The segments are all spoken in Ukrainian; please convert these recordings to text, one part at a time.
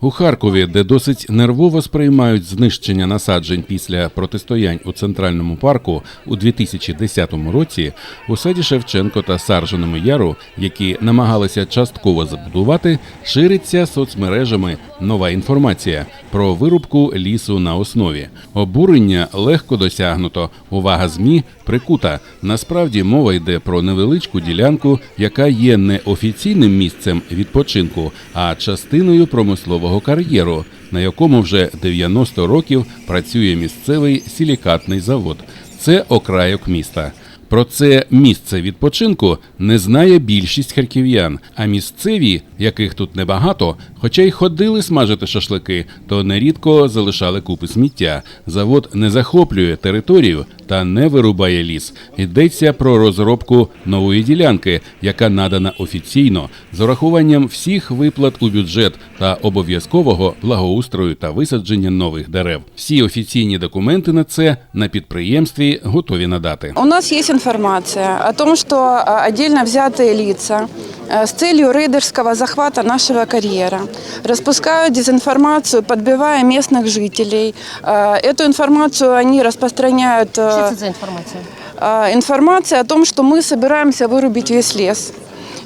У Харкові, де досить нервово сприймають знищення насаджень після протистоянь у центральному парку у 2010 році, у саді Шевченко та Сарженому Яру, які намагалися частково забудувати, шириться соцмережами нова інформація про вирубку лісу на основі. Обурення легко досягнуто. Увага змі прикута. Насправді мова йде про невеличку ділянку, яка є не офіційним місцем відпочинку, а частиною промислового кар'єру, на якому вже 90 років працює місцевий силікатний завод. Це окрайок міста. Про це місце відпочинку не знає більшість харків'ян. А місцеві, яких тут небагато, хоча й ходили смажити шашлики, то нерідко залишали купи сміття. Завод не захоплює територію та не вирубає ліс. Йдеться про розробку нової ділянки, яка надана офіційно з урахуванням всіх виплат у бюджет та обов'язкового благоустрою та висадження нових дерев. Всі офіційні документи на це на підприємстві готові надати. У нас есть информация о том, что э, отдельно взятые лица э, с целью рейдерского захвата нашего карьера распускают дезинформацию, подбивая местных жителей. Э, Эту информацию они распространяют. э, Що це за інформація? А, Информация о том, что мы собираемся вырубить весь лес.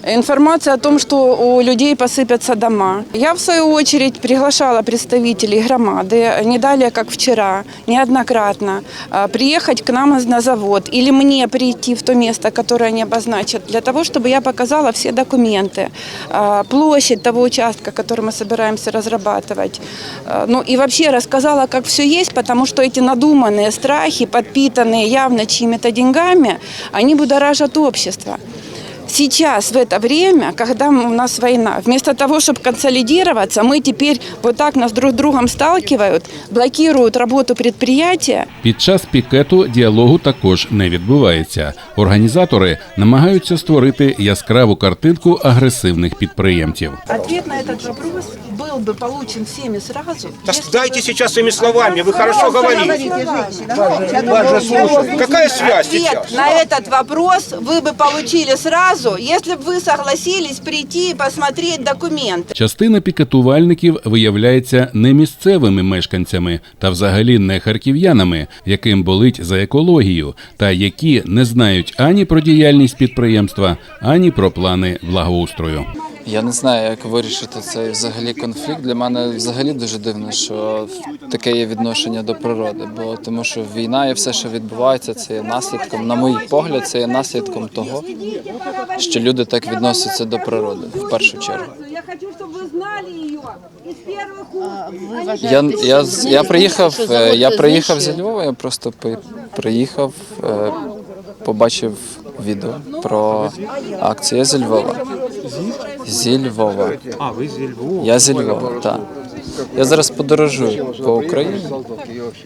Информация о том, что у людей посыпятся дома. Я, в свою очередь, приглашала представителей громады, не далее, как вчера, неоднократно, а, приехать к нам на завод или мне прийти в то место, которое они обозначат, для того, чтобы я показала все документы, а, площадь того участка, который мы собираемся разрабатывать. А, Ну и вообще рассказала, как все есть, потому что эти надуманные страхи, подпитанные явно чьими-то деньгами, они будоражат общество. Сейчас, в это время, когда у нас война, вместо того, чтобы консолидироваться, мы теперь вот так нас друг с другом сталкивают, блокируют работу предприятия. Під час пікету діалогу також не відбувається. Організатори намагаються створити яскраву картинку агресивних підприємців. Ответ на этот вопрос был бы получен всеми сразу. Да дайте сейчас своими словами, вы хорошо говорите. Какая связь Ответ сейчас? на этот вопрос вы бы получили сразу, если бы вы согласились прийти и посмотреть документы. Частина пікетувальників виявляється не місцевими мешканцями та взагалі не харків'янами, яким болить за екологію, та які не знають ані про діяльність підприємства, ані про плани благоустрою. Я не знаю, як вирішити цей взагалі конфлікт. Для мене взагалі дуже дивно, що таке є відношення до природи. Бо тому, що війна і все, що відбувається, це є наслідком, на мій погляд, це є наслідком того, що люди так відносяться до природи в першу чергу. Я хочу, чтобы вы знали ее из первых уст. Я, я, з- я приїхав, е, я приїхав зі Львова, я просто пи- приїхав, е, побачив відео про акцію. Я зі Львова. Зі Львова. А, вы из Львова. Я зі Львова, так. Я зараз подорожую по Україні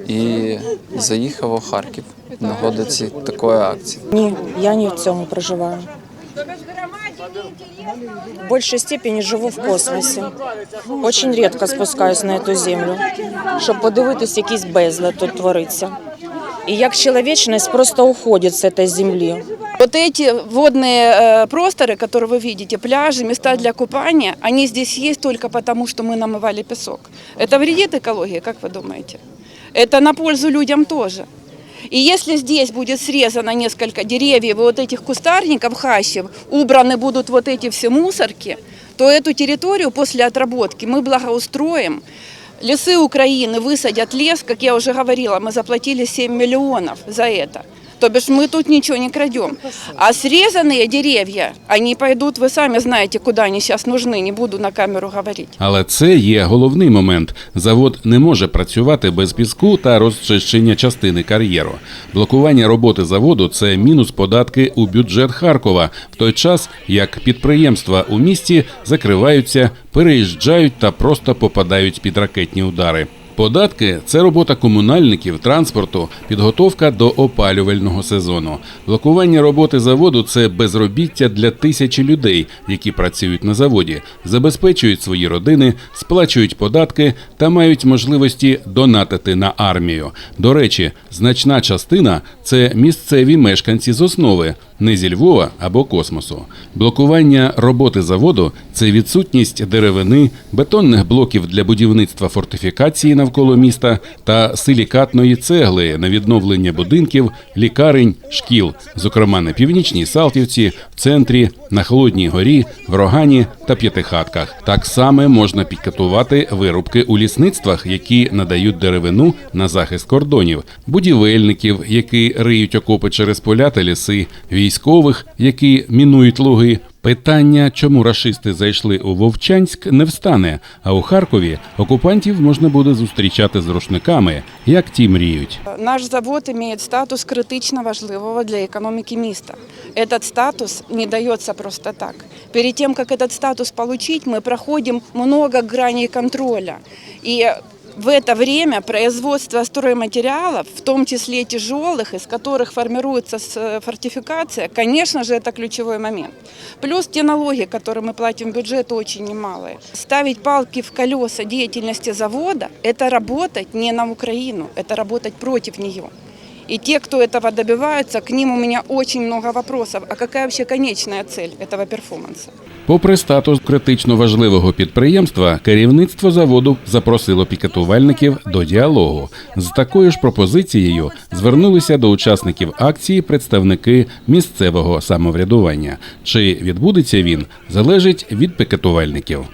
і заїхав у Харків в нагоді ці- такої акції. Ні, я не в цьому проживаю. В большей степени живу в космосі. Очень рідко спускаюсь на цю землю, щоб подивитись, якийсь безлад тут твориться. І як чоловічність просто уходить з цієї землі. Вот эти водные э, просторы, которые вы видите, пляжи, места для купания, они здесь есть только потому, что мы намывали песок. Это вредит экологии, как вы думаете? Это на пользу людям тоже. И если здесь будет срезано несколько деревьев вот этих кустарников, хащев, убраны будут вот эти все мусорки, то эту территорию после отработки мы благоустроим. Лесы Украины высадят лес, как я уже говорила, мы заплатили 7 миллионов за это. То бишь мы тут ничего не крадем. А срезанные деревья, они пойдут, вы сами знаете, куда они сейчас нужны, не буду на камеру говорить. Але це є головний момент. Завод не може працювати без піску та розчищення частини кар'єру. Блокування роботи заводу це мінус податки у бюджет Харкова, в той час як підприємства у місті закриваються, переїжджають та просто попадають під ракетні удари. Податки це робота комунальників, транспорту, підготовка до опалювального сезону. Блокування роботи заводу це безробіття для тисячі людей, які працюють на заводі, забезпечують свої родини, сплачують податки та мають можливості донатити на армію. До речі, значна частина це місцеві мешканці з основи. не зі Львова або космосу. Блокування роботи заводу це відсутність деревини, бетонних блоків для будівництва фортифікації навколо міста та силікатної цегли на відновлення будинків, лікарень, шкіл, зокрема на північній Салтівці, в центрі, на Холодній горі, в Рогані та П'ятихатках. Так само можна підкатувати вирубки у лісництвах, які надають деревину на захист кордонів, будівельників, які риють окопи через поля та ліси, військових, які мінують луги. Питання, чому рашисти зайшли у Вовчанськ, не встане. А у Харкові окупантів можна буде зустрічати з рушниками, як ті мріють. Наш завод имеет статус критично важливого для экономики міста. Этот статус не дается просто так. Перед тем, как этот статус получить, мы проходим много граней контроля. И в это время производство стройматериалов, в том числе тяжелых, из которых формируется с- фортификация, конечно же, это ключевой момент. Плюс те налоги, которые мы платим в бюджет, очень немалые. Ставить палки в колеса деятельности завода – это работать не на Украину, это работать против нее. И те, кто этого добиваются, к ним у меня очень много вопросов. А какая вообще конечная цель этого перформанса? Попри статус критично важливого підприємства, керівництво заводу запросило пікетувальників до діалогу. З такою ж пропозицією звернулися до учасників акції представники місцевого самоврядування. Чи відбудеться він, залежить від пікетувальників.